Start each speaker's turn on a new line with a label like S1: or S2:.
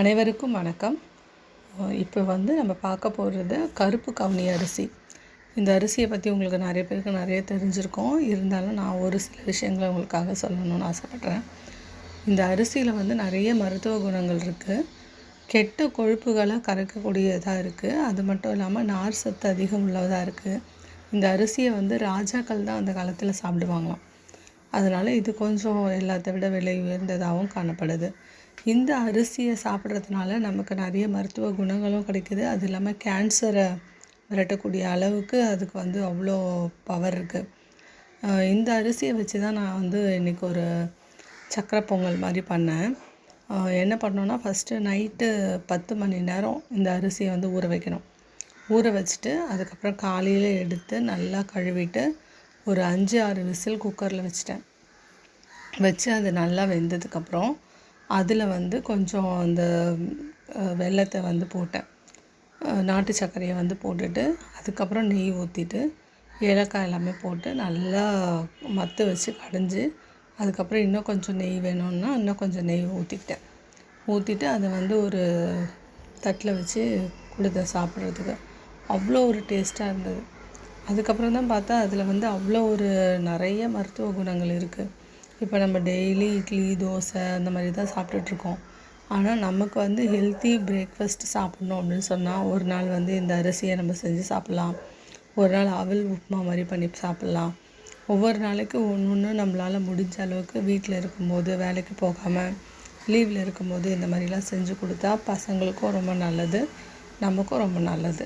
S1: அனைவருக்கும் வணக்கம். இப்போ வந்து நம்ம பார்க்க போகிறது கருப்பு கவுனி அரிசி. இந்த அரிசியை பற்றி உங்களுக்கு நிறைய பேருக்கு நிறைய தெரிஞ்சிருக்கோம். இருந்தாலும் நான் ஒரு சில விஷயங்களை உங்களுக்காக சொல்லணும்னு ஆசைப்பட்றேன். இந்த அரிசியில் வந்து நிறைய மருத்துவ குணங்கள் இருக்குது கெட்ட கொழுப்புகளை கரைக்கக்கூடியதாக இருக்குது அது மட்டும் இல்லாமல் நார் சத்து அதிகம் உள்ளதாக இருக்குது இந்த அரிசியை வந்து ராஜாக்கள் தான் அந்த காலத்தில் சாப்பிடுவாங்களாம். அதனால் இது கொஞ்சம் எல்லாத்த விட விலை உயர்ந்ததாகவும் காணப்படுது. இந்த அரிசியை சாப்பிட்றதுனால நமக்கு நிறைய மருத்துவ குணங்களும் கிடைக்குது. அது இல்லாமல் கேன்சரை விரட்டக்கூடிய அளவுக்கு அதுக்கு வந்து அவ்வளோ பவர் இருக்குது இந்த அரிசியை வச்சு தான் நான் வந்து இன்றைக்கி ஒரு சக்கரை பொங்கல் மாதிரி பண்ணேன். என்ன பண்ணோன்னா ஃபஸ்ட்டு நைட்டு பத்து மணி நேரம் இந்த அரிசியை வந்து ஊற வைக்கணும். ஊற வச்சுட்டு அதுக்கப்புறம் காலையில் எடுத்து நல்லா கழுவிட்டு ஒரு அஞ்சு ஆறு விசில் குக்கரில் வச்சிட்டேன். வச்சு அது நல்லா வெந்ததுக்கப்புறம் அதில் வந்து கொஞ்சம் அந்த வெல்லத்தை வந்து போட்டேன். நாட்டு சர்க்கரையை வந்து போட்டுட்டு அதுக்கப்புறம் நெய் ஊற்றிட்டு ஏலக்காய் எல்லாமே போட்டு நல்லா மற்ற வச்சு கடைஞ்சி அதுக்கப்புறம் இன்னும் கொஞ்சம் நெய் வேணும்னா இன்னும் கொஞ்சம் நெய் ஊற்றிக்கிட்டேன் ஊற்றிட்டு அதை வந்து ஒரு தட்டில் வச்சு கொடுத்தேன் சாப்பிட்றதுக்கு. அவ்வளோ ஒரு டேஸ்ட்டாக இருந்தது. அதுக்கப்புறம் தான் பார்த்தா அதில் வந்து அவ்வளோ ஒரு நிறைய மருத்துவ குணங்கள் இருக்குது இப்போ நம்ம டெய்லி இட்லி தோசை அந்த மாதிரி தான் சாப்பிட்டுட்ருக்கோம். ஆனால் நமக்கு வந்து ஹெல்த்தி பிரேக்ஃபாஸ்ட் சாப்பிட்ணும் அப்படின்னு சொன்னால் ஒரு நாள் வந்து இந்த அரிசியை நம்ம செஞ்சு சாப்பிட்லாம். ஒரு நாள் அவல் உப்புமா மாதிரி பண்ணி சாப்பிட்லாம். ஒவ்வொரு நாளைக்கு ஒன்று ஒன்று நம்மளால் முடிஞ்ச அளவுக்கு வீட்டில் இருக்கும்போது வேலைக்கு போகாமல் லீவில் இருக்கும்போது இந்த மாதிரிலாம் செஞ்சு கொடுத்தா பசங்களுக்கும் ரொம்ப நல்லது நமக்கும் ரொம்ப நல்லது.